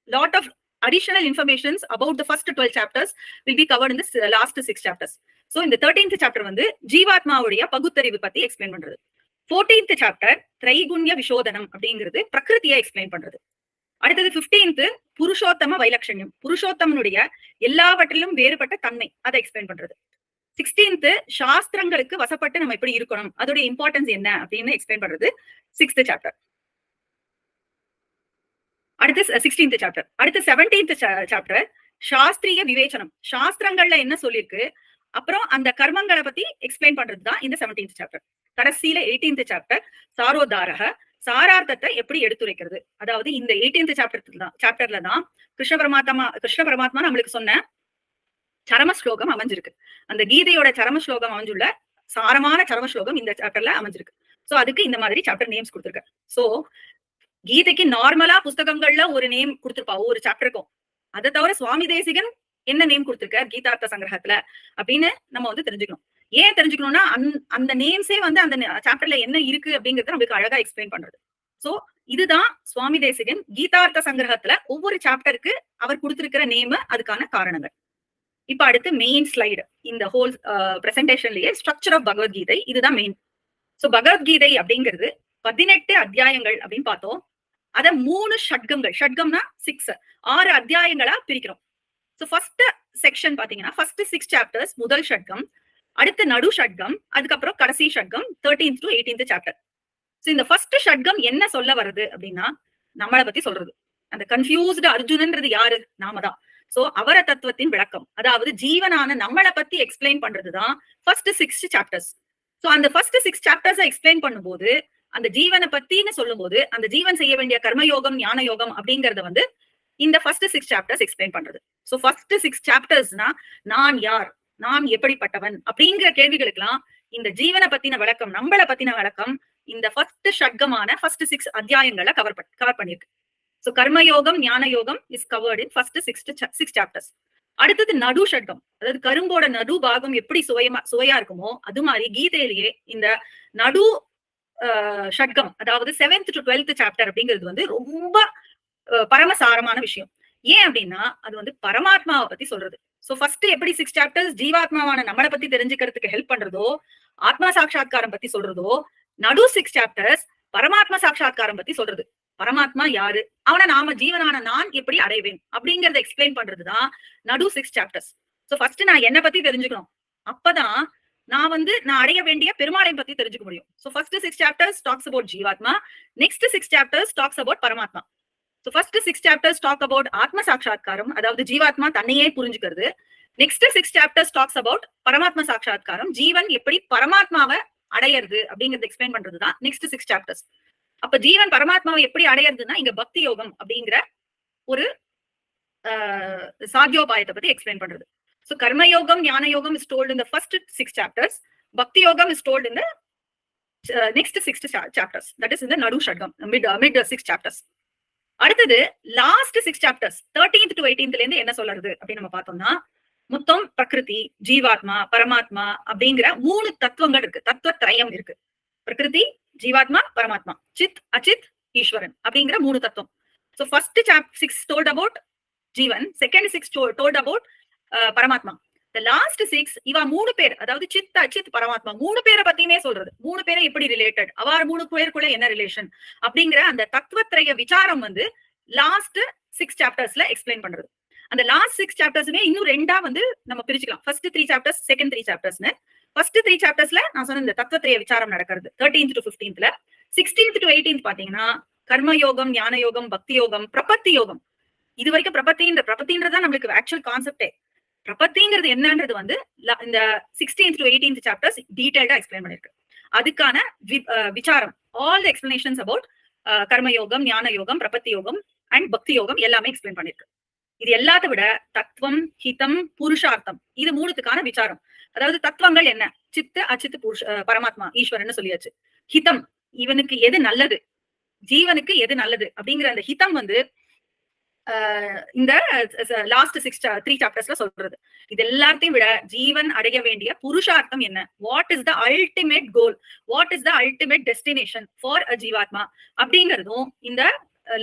[SPEAKER 4] lot of additional informations about the first 12 chapters will be covered in the s- uh, last six chapters. So இந்த 13th chapter வந்து ஜீவாத்மாவுடைய பகுத்தறிவு பத்தி எக்ஸ்பிளைன் பண்றது. 14th சாப்டர் திரைகுண்ய விசோதனம் அப்படிங்கிறது பிரகிருதியை எக்ஸ்பிளைன் பண்றது. அடுத்தது 15th புருஷோத்தம வைலட்சண்யம் புருஷோத்தமனுடைய எல்லாவற்றிலும் வேறுபட்ட தன்மை அதை எக்ஸ்பிளைன் பண்றது. 16th சாஸ்திரங்களுக்கு வசப்பட்டு நம்ம எப்படி இருக்கணும். அதோட இம்பார்ட்டன்ஸ் என்ன அப்படின்னு எக்ஸ்பிளைன் பண்றது சிக்ஸ்த் சாப்டர் அடுத்து சிக்ஸ்டீன்த் சாப்டர் அடுத்து செவன்டீன்த் சாப்டர் சாஸ்திரிய விவேச்சனம். சாஸ்திரங்கள்ல என்ன சொல்லியிருக்கு அப்புறம் அந்த கர்மங்களை பத்தி எக்ஸ்பிளைன் பண்றது தான் இந்த செவன்டீன்த் சாப்டர் கடைசியில எயிட்டீன்த் சாப்டர் சாரோதாரக சாரார்த்தத்தை எப்படி எடுத்துரைக்கிறது? அதாவது இந்த எயிட்டீன்த் சாப்டர் தான் சாப்டர்ல தான் கிருஷ்ண பரமாத்மா கிருஷ்ண பரமாத்மா நம்மளுக்கு சொன்ன சரம ஸ்லோகம் அமைஞ்சிருக்கு. அந்த கீதையோட சரம ஸ்லோகம் அமைஞ்சுள்ள சாரமான சரம ஸ்லோகம் இந்த சாப்டர்ல அமைஞ்சிருக்கு. சோ அதுக்கு இந்த மாதிரி சாப்டர் நேம்ஸ் கொடுத்துருக்கேன் சோ கீதைக்கு நார்மலா புஸ்தகங்கள்ல ஒரு நேம் கொடுத்திருப்பா ஒவ்வொரு சாப்டருக்கும் அதை தவிர சுவாமி தேசிகன் என்ன நேம் கொடுத்திருக்கார் கீதார்த்த சங்கிரகத்துல அப்படின்னு நம்ம வந்து தெரிஞ்சுக்கணும். ஏன் தெரிஞ்சுக்கணும்னா அந்- அந்த நேம்ஸே வந்து அந்த சாப்டர்ல என்ன இருக்கு அப்படிங்கறத நம்மளுக்கு அழகா எக்ஸ்பிளைன் பண்றது. சோ இதுதான் சுவாமி தேசிகன் கீதார்த்த சங்கிரகத்துல ஒவ்வொரு சாப்டருக்கு அவர் கொடுத்திருக்கிற நேம் அதுக்கான காரணங்கள். இப்ப அடுத்து மெயின் ஸ்லைடு இந்த ஹோல் பிரசன்டேஷன்லயே ஸ்ட்ரக்சர் ஆஃப் பகவத்கீதை இதுதான் மெயின் சோ பகவத்கீதை அப்படிங்கிறது பதினெட்டு அத்தியாயங்கள் அப்படின்னு பார்த்தோம். அத மூணு ஷட்கங்கள். ஷட்கம்னா சிக்ஸ் ஆறு அத்தியாயங்களா பிரிக்கிறோம். சோ ஃபர்ஸ்ட் செக்ஷன் பாத்தீங்கன்னா ஃபர்ஸ்ட் சிக்ஸ் சாப்டர்ஸ் முதல் ஷட்கம் அடுத்து நடு ஷட்கம் அதுக்கப்புறம் கடைசி ஷட்கம் thirteenth to eighteenth chapter so இந்த ஃபர்ஸ்ட் ஷட்கம் என்ன சொல்ல வருது அப்படின்னா நம்மளை பத்தி சொல்றது. அந்த கன்ஃபியூஸ்டு அர்ஜுனன்றது யாரு? நாம தான். சோ அவர தத்துவத்தின் விளக்கம். அதாவது ஜீவனான நம்மளை பத்தி எக்ஸ்பிளைன் பண்றதுதான் ஃபர்ஸ்ட் சிக்ஸ் சாப்டர்ஸ் சோ அந்த ஃபர்ஸ்ட் சிக்ஸ் சாப்டர்ஸ் எக்ஸ்பிளைன் பண்ணும்போது அந்த ஜீவனை பத்தின்னு சொல்லும்போது அந்த ஜீவன் செய்ய வேண்டிய கர்மயோகம் ஞான யோகம் அப்படிங்கறத வந்து இந்த ஃபர்ஸ்ட் சிக்ஸ் சாப்டர்ஸ் எக்ஸ்பிளைன் பண்றது. சோ ஃபர்ஸ்ட் சிக்ஸ் சாப்டர்ஸ்னா நான் யார்? நான் எப்படிப்பட்டவன்? அப்படிங்கிற கேள்விகளுக்கெல்லாம் இந்த ஜீவனை பத்தின விளக்கம் நம்மளை பத்தின விளக்கம் இந்த ஃபர்ஸ்ட் ஷட்கமான ஃபர்ஸ்ட் சிக்ஸ் அத்தியாயங்களை கவர் கவர் பண்ணிருக்கு சோ கர்மயோகம் ஞான யோகம் is covered in first six six chapters அடுத்தது நடு ஷட்கம். அதாவது கரும்போட நடு பாகம் எப்படி சுவையமா சுவையா இருக்குமோ அது மாதிரி கீதையிலேயே இந்த நடு ஷட்கம். அதாவது செவன்த் டு டுவெல்த் சாப்டர் அப்படிங்கிறது வந்து ரொம்ப அஹ், பரமசாரமான விஷயம். ஏன் அப்படின்னா அது வந்து பரமாத்மாவை பத்தி சொல்றது. சோ ஃபர்ஸ்ட் எப்படி சிக்ஸ் சாப்டர்ஸ் ஜீவாத்மாவான நம்மளை பத்தி தெரிஞ்சுக்கிறதுக்கு ஹெல்ப் பண்றதோ ஆத்மா சாட்சா்காரம் பத்தி சொல்றதோ நடு சிக்ஸ் சாப்டர்ஸ் பரமாத்மா சாட்சா்காரம் பத்தி சொல்றது. பரமாத்மா யாரு? அவனை நாம ஜீவனான நான் எப்படி அடைவேன்? அப்படிங்கறத எக்ஸ்பிளைன் பண்றதுதான் நடு சிக்ஸ் சாப்டர்ஸ் சோ ஃபர்ஸ்ட் நான் என்ன பத்தி தெரிஞ்சுக்கணும். அப்பதான் நான் வந்து நான் அடைய வேண்டிய பெருமாளை பத்தி தெரிஞ்சுக்க முடியும். So first six chapters talks about ஜீவாத்மா. Next six chapters talks about பரமாத்மா. So first six chapters talk about ஆத்ம சாட்சா்காரம் அதாவது ஜீவாத்மா தன்னையே புரிஞ்சுக்கிறது. Next six chapters talks about பரமாத்ம சாட்சா்காரம் ஜீவன் எப்படி பரமாத்மாவை அடையிறது அப்படிங்கறது எக்ஸ்பிளைன் பண்றதுதான் நெக்ஸ்ட் சிக்ஸ் சாப்டர்ஸ் அப்ப ஜீவன் பரமாத்மாவை எப்படி அடையிறதுன்னா இங்க பக்தி யோகம் அப்படிங்கிற ஒரு ஆஹ், சாத்தியோபாயத்தை பத்தி எக்ஸ்பிளைன் பண்றது. சோ கர்மயோகம் ஞான யோகம் is six chapters. Bhakti first six told பக்தி யோகம் is next in the next six chapters that is இந்த நடு ஷட்கம் மிட் மிட் சிக்ஸ் chapters. அடுத்தது last six chapters thirteenth to எயிட்டீன்த்ல இருந்து என்ன சொல்றது அப்படின்னு நம்ம பார்த்தோம்னா மொத்தம் பிரகிருதி ஜீவாத்மா பரமாத்மா அப்படிங்கிற மூணு தத்துவங்கள் இருக்கு. தத்துவ திரயம் இருக்கு. பிரகிருதி ஜீவாத்மா பரமாத்மா. சித் அச்சித் ஈஸ்வரன் அப்படிங்கிற மூணு தத்துவம். So first chap six told about Jeevan. Second six told about பரமாத்மா. இந்த லாஸ்ட் சிக்ஸ் இவா மூணு பேர் அதாவது சித் அச்சித் பரமாத்மா மூணு பேரை பத்தியுமே சொல்றது. மூணு பேரை எப்படி ரிலேட்டட் அவ்வாறு மூணு பேருக்குள்ள என்ன ரிலேஷன் அப்படிங்கிற அந்த தத்துவத்திரைய விசாரம் வந்து லாஸ்ட் சிக்ஸ் சாப்டர்ஸ்ல எக்ஸ்பிளைன் பண்றது. அந்த லாஸ்ட் சிக்ஸ் சாப்டர்ஸுமே இன்னும் ரெண்டா வந்து நம்ம பிரிச்சுக்கலாம். First three chapters second three சாப்டர்ஸ்னு first three சாப்டர்ஸ்ல நான் சொன்ன இந்த தத்துவத்திரைய விசாரம் நடக்கிறது. தேர்டீன்த் டு பிப்டீன்த்ல சிக்ஸ்டீன்த் டு எயிட்டீன்த் பாத்தீங்கன்னா கர்ம யோகம் ஞான யோகம் பக்தி யோகம் பிரபத்தி யோகம் இது வரைக்கும் பிரபத்தின்ற பிரபத்தின்றதான் நம்மளுக்கு ஆக்சுவல் கான்செப்டே பிரபத்திங்கிறது என்னன்றது வந்து இந்த சிக்ஸ்டீன்த் டு எயிட்டீன்த் சாப்டர்ஸ் டீடைல்டா எக்ஸ்பிளைன் பண்ணிருக்கு. அதுக்கான விசாரம் ஆல் த எக்ஸ்பிளனேஷன்ஸ் அபவுட் கர்ம யோகம் ஞான யோகம் பிரபத்தி யோகம் அண்ட் பக்தி யோகம் எல்லாமே எக்ஸ்பிளைன் பண்ணிருக்கு. இது எல்லாத்த விட தத்துவம் ஹிதம் புருஷார்த்தம் இது மூணுத்துக்கான விசாரம். அதாவது தத்துவங்கள் என்ன? சித்து அச்சித்து புருஷ பரமாத்மா ஈஸ்வரன் சொல்லியாச்சு. ஹிதம் இவனுக்கு எது நல்லது? ஜீவனுக்கு எது நல்லது? அப்படிங்கிற அந்த ஹிதம் வந்து இந்த லாஸ்ட் சிக்ஸ் த்ரீ சாப்டர்ஸ்ல சொல்றது. இது எல்லாத்தையும் விட ஜீவன் அடைய வேண்டிய புருஷார்த்தம் என்ன? What is the ultimate goal what is the ultimate destination for a ஜீவாத்மா? அப்படிங்கறதும் இந்த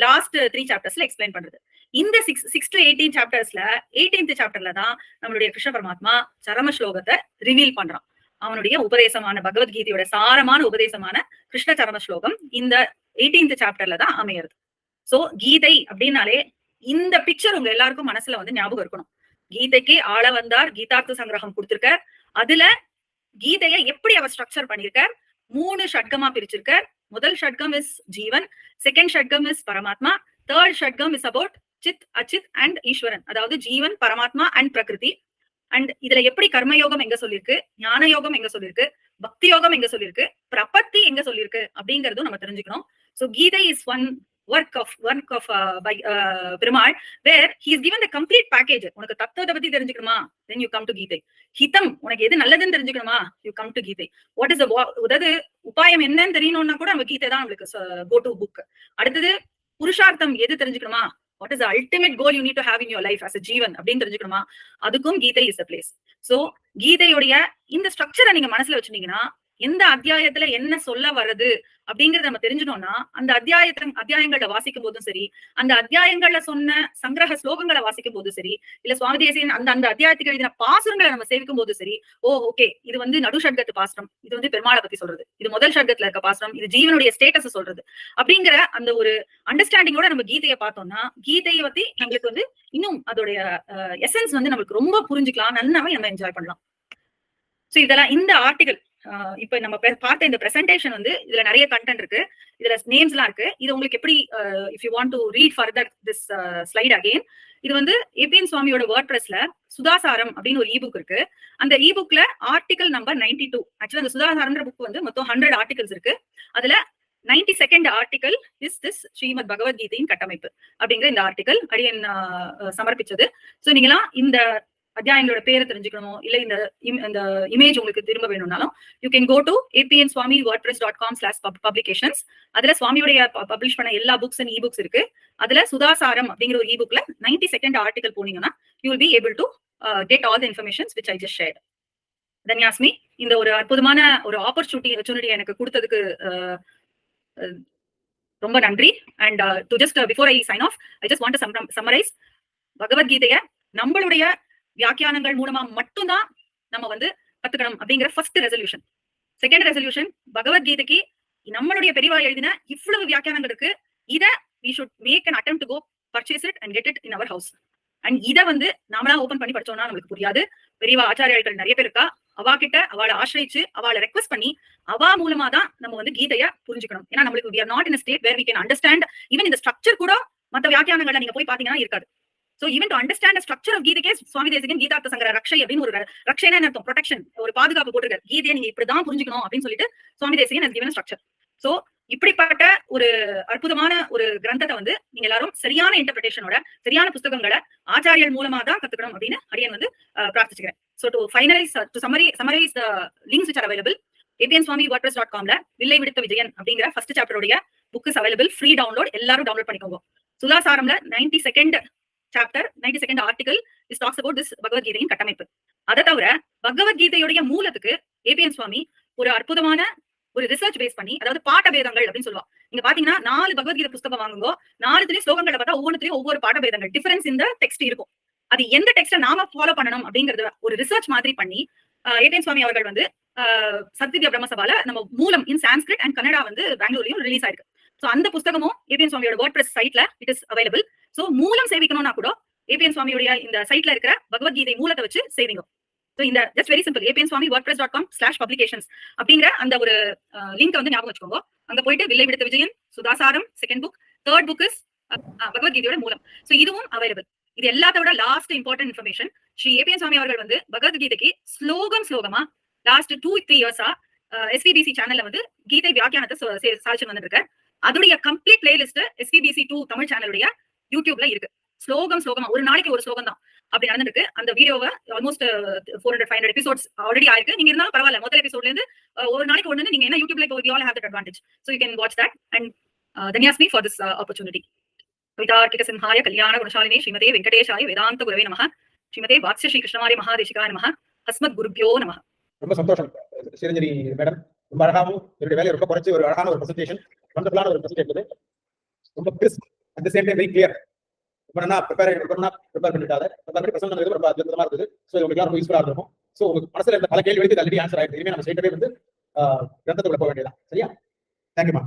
[SPEAKER 4] லாஸ்ட் த்ரீ சாப்டர்ஸ்ல எக்ஸ்பிளைன் பண்றது. இந்த சிக்ஸ் சிக்ஸ் டு எயிட்டீன் சாப்டர்ஸ்ல எயிட்டீன்த் சாப்டர்ல தான் நம்மளுடைய கிருஷ்ண பரமாத்மா சரம ஸ்லோகத்தை ரிவீல் பண்றான். அவனுடைய உபதேசமான பகவத்கீதையோட சாரமான உபதேசமான கிருஷ்ண சரம ஸ்லோகம் இந்த எயிட்டீன்த் சாப்டர்ல தான் அமையிறது. சோ கீதை அப்படின்னாலே இந்த பிக்சர் உங்க எல்லாருக்கும் மனசுல வந்து ஞாபகம் இருக்கணும். கீதைக்கு ஆள வந்தார் கீதார்த்த சங்கிரகம் கொடுத்திருக்கார். அதுல கீதையை எப்படி அவர் ஸ்ட்ரக்சர் பண்ணியிருக்கார்? மூணு ஷட்கமா பிரிச்சிருக்கார். முதல் ஷட்கம் இஸ் ஜீவன் செகண்ட் ஷட்கம் இஸ் பரமாத்மா தேர்ட் ஷட்கம் இஸ் அபவுட் சித் அச்சித் அண்ட் ஈஸ்வரன். அதாவது ஜீவன் பரமாத்மா அண்ட் பிரகிருதி. அண்ட் இதுல எப்படி கர்மயோகம் எங்க சொல்லியிருக்கு? ஞான யோகம் எங்க சொல்லியிருக்கு? பக்தி யோகம் எங்க சொல்லியிருக்கு? பிரபத்தி எங்க சொல்லியிருக்கு? அப்படிங்கறதும் நம்ம தெரிஞ்சுக்கணும். So Gita is one work of work of by Perumal where he is given the complete package உனக்கு தத்துவத்தை பத்தி தெரிஞ்சுக்கணுமா? Then you come to Gita ஹிதம் உனக்கு எது நல்லதுன்னு தெரிஞ்சுக்கணுமா? You come to Gita what is அதாவது உபாயம் என்னன்னு தெரியணும்னா கூட நம்ம கீதை தான் நம்மளுக்கு கோ டு புக் அடுத்தது புருஷார்த்தம் எது தெரிஞ்சுக்கணுமா? What is ultimate goal you need to have in your life as a ஜீவன் அப்படின்னு தெரிஞ்சுக்கணுமா? அதுக்கும் Gita is a place so கீதையுடைய இந்த ஸ்ட்ரக்சரை நீங்க மனசுல வச்சுட்டீங்கன்னா எந்த அத்தியாயத்துல என்ன சொல்ல வருது அப்படிங்கறத நம்ம தெரிஞ்சிட்டோம்னா அந்த அத்தியாயத்தை அத்தியாயங்கள்ல வாசிக்கும் போதும் சரி அந்த அத்தியாயங்கள்ல சொன்ன சங்கிரக ஸ்லோகங்களை வாசிக்கும் போதும் சரி இல்ல சுவாமி தேசியன் அந்த அந்த அத்தியாயத்துக்கு எழுதின பாசுரங்களை நம்ம சேவிக்கும் போது சரி ஓ ஓகே இது வந்து நடு ஷட்கத்து பாசுரம் இது வந்து பெருமாளை பத்தி சொல்றது இது முதல் ஷட்கத்துல இருக்க பாசுரம் இது ஜீவனுடைய ஸ்டேட்டஸ் சொல்றது அப்படிங்கிற அந்த ஒரு அண்டர்ஸ்டாண்டிங்கோட நம்ம கீதையை பார்த்தோம்னா கீதையை பத்தி நம்மளுக்கு வந்து இன்னும் அதோடைய எசன்ஸ் வந்து நம்மளுக்கு ரொம்ப புரிஞ்சுக்கலாம் நல்லாவே நம்ம என்ஜாய் பண்ணலாம். சோ இதெல்லாம் இந்த ஆர்டிகல் இப்ப நம்ம பார்த்த இந்த பிரசன்டேஷன் வந்து இதுல நிறைய கண்டென்ட் இருக்கு. இதுல நேம்ஸ் எல்லாம் இருக்கு. இது உங்களுக்கு எப்படி if you want to read further this slide again இது வந்து ஏபிஎன் சுவாமியோட வேர்ட் பிரஸ்ல சுதாசாரம் அப்படின்னு ஒரு இபுக் இருக்கு. அந்த இபுக்ல ஆர்டிகல் நம்பர் நைன்டி டூ ஆக்சுவலா அந்த சுதாசாரம்ன்ற புக் வந்து மொத்தம் ஹண்ட்ரட் ஆர்டிகல்ஸ் இருக்கு. அதுல ninety second article is this Srimad பகவத்கீதையின் கட்டமைப்பு அப்படிங்கிற இந்த ஆர்டிகல் அடியன் சமர்ப்பிச்சது. சோ நீங்களாம் இந்த அத்தியாயங்களோட பேரை தெரிஞ்சுக்கணும் இல்ல இந்த இந்த இமேஜ் உங்களுக்கு திரும்ப வேணும்னாலும் you can go to APN Swami word dot com slash publications அதுல சுவாமியுடைய பப்ளிஷ் பண்ண எல்லா புக்ஸ் அண்ட் இ புக்ஸ் இருக்கு. அதுல சுதாசாரம் அப்படிங்கிற ஒரு இ புக்ல நைன்டி செகண்ட் ஆர்டிகல் போனீங்கன்னா you will be able to get all the informations which I just share தன்யாஸ்மி இந்த ஒரு அற்புதமான ஒரு ஆப்பர்ச்சுனிட்டி எனக்கு கொடுத்ததுக்கு uh, uh, ரொம்ப நன்றி. And to just before I sign off I just want summarise பகவத்கீதைய நம்மளுடைய வியாக்கியானங்கள் மூலமா மட்டும்தான் நம்ம வந்து கத்துக்கணும் அப்படிங்கிற ஃபர்ஸ்ட் ரெசல்யூஷன் செகண்ட் ரெசல்யூஷன் பகவத்கீதைக்கு நம்மளுடைய பெரியவா எழுதின இவ்வளவு வியாக்கியானங்கள் இருக்கு. இத we should make an attempt to go purchase it and get it in our house and இத வந்து நாமளா ஓபன் பண்ணி படிச்சோம்னா நம்மளுக்கு புரியாது. பெரியவா ஆச்சாரியாளர்கள் நிறைய பேர் இருக்கா? அவா கிட்ட அவளை ஆசிரிச்சு அவளை ரெக்வஸ்ட் பண்ணி அவா மூலமா தான் நம்ம வந்து கீதைய புரிஞ்சுக்கணும். ஏன்னா நம்மளுக்கு we are not in state where we can understand even இந்த ஸ்ட்ரக்சர் கூட மத்த வியாக்கியானங்கள்ல நீங்க போய் பாத்தீங்கன்னா இருக்காது. So even to understand structure of கீதைக்கே Swami Desikan Gitartha Sangraha Raksha அப்படின்னு ஒரு ரக்ஷைனா என்ன அர்த்தம்? ப்ரொடெக்ஷன் ஒரு பாதுகாப்பு போட்டிருக்காரு. கீதையை நீங்க இப்படிதான் புரிஞ்சுக்கணும் அப்படின்னு சொல்லிட்டு Swami Desikan has given structure so இப்படிப்பட்ட ஒரு அற்புதமான ஒரு கிரந்தத்தை வந்து நீங்க எல்லாரும் சரியான இன்டர்பிரேஷனோட சரியான புத்தகங்களை ஆச்சாரியர் மூலமா தான் கத்துக்கணும் அப்படின்னு அடியன் வந்து பிரார்த்திச்சுக்கிறேன் so to finalize to summary summarize the links which are available APN Swami WordPress dot காம்ல வில்லை விடுத்த விஜயன் அப்படிங்கிற first சாப்டருடைய book is available free download எல்லாரும் டவுன்லோட் பண்ணிக்கோங்க. சுதாசாரம்ல ninety second chapter ninety second article is talks about this பகவத்கீதையின் கட்டமைப்பு. அதை தவிர பகவத்கீதையுடைய மூலத்துக்கு ஏபிஎன் சுவாமி ஒரு அற்புதமான ஒரு ரிசர்ச் பேஸ் பண்ணி அதாவது பாட்டபேதங்கள் அப்படின்னு சொல்லுவா நீங்க பாத்தீங்கன்னா நாலு பகவத்கீதை புஸ்தகம் வாங்குங்க நாலுத்துலயும் ஸ்லோகங்களை பார்த்தா ஒவ்வொன்றுலயும் ஒவ்வொரு பாட்டபேதங்கள் டிஃபரன்ஸ் இந்த டெக்ஸ்ட் இருக்கும். அது எந்த டெக்ஸ்ட நாம ஃபாலோ பண்ணணும் அப்படிங்கறத ஒரு ரிசர்ச் மாதிரி பண்ணி ஏபிஎன் சுவாமி அவர்கள் வந்து ஆஹ், சத்வித்யா பிரம்மசபால நம்ம மூலம் இன் சான்ஸ்கிரிட் அண்ட் கன்னடா வந்து பெங்களூர்லயும் ரிலீஸ் ஆயிருக்கு. சோ அந்த புஸ்தகமும் ஏபிஎன் சுவாமியோட வேர்ட் பிரஸ் சைட்ல இட் இஸ் அவைலபிள் சோ மூலம் சேவிக்கணும்னா கூட ஏபிஎன் சுவாமியுடைய இந்த சைட்ல இருக்கிற பகவத்கீதை மூலத்தை வச்சு சேவிங்க. சோ இந்த just very simple APN Swami WordPress dot com slash publications அப்படிங்கிற அந்த ஒரு லிங்க் வந்து ஞாபகம் வச்சுக்கோங்க. அங்க போயிட்டு வில்லை விடுத்த Vijayan சுதாசாரம் second book third book is பகவத்கீதையோட மூலம். சோ இதுவும் அவைலபிள் இது எல்லாத்தோட last important information Sri APN Swami அவர்கள் வந்து பகவத்கீதைக்கு ஸ்லோகம் ஸ்லோகமா லாஸ்ட் டூ த்ரீ இயர்ஸா எஸ்பிபிசி சேனல்ல வந்து கீதை வியாக்கியானத்தை சாதிச்சு வந்துருக்காரு அதோடைய complete playlist SVBC two Tamil சேனலுடைய யூடியூப்ல இருக்கு. ஸ்லோகம் ஸ்லோகமா ஒரு நாளைக்கு ஒரு ஸ்லோகம் தான் அப்படி நடந்துருக்கு அந்த வீடியோவை almost four hundred five hundred episodes already ஆயிருக்கு. நீங்க இருந்தாலும் பரவாயில்ல. முதல் எபிசோட்ல இருந்து uh, ஒரு நாளைக்கு ஒண்ணு நீங்க என்ன யூடியூப்ல இப்போ all have that advantage so you can watch that and தன்யாஸ்மி for this opportunity விதார்க்கிக சிம்ஹாய கல்யாண குணசாலினி ஸ்ரீமதே வெங்கடேஷாய வேதாந்த குரவே நம ஸ்ரீமதே வாத்ஸ்ய ஸ்ரீ கிருஷ்ணமாரி மகாதேசிகாய நம அஸ்மத் குருபியோ நம
[SPEAKER 3] ரொம்ப சந்தோஷம் சிரஞ்சனி மேடம். ரொம்ப அழகாகவும் என்னுடைய வேலையை ரொம்ப குறைச்சி ஒரு அழகான ஒரு பிரசன்டேஷன் வண்டர்ஃபுல்லான ஒரு பிரசன்டேஷன் ரொம்ப best at the same time very clear ரொம்ப ப்ரிப்பேர் ரொம்ப ப்ரிப்பேர் பண்ணிட்டாங்க ப்ரிப்பேர் பண்ணி பிரசன்ட் பண்ணது ரொம்ப அற்புதமா இருக்குது. ஸோ உங்களுக்கு ரொம்ப யூஸ்ஃபுல்லா இருக்கும். ஸோ உங்க மனசுல இருந்த பல கேள்விகளுக்கு ஆல்ரெடி ஆன்சர் ஆயிடுது. இனிமே நம்ம ஸ்ட்ரைட்டாவே வந்து கிரந்தத்துக்குள்ள போக வேண்டியதான் சரியா? தேங்க்யூமா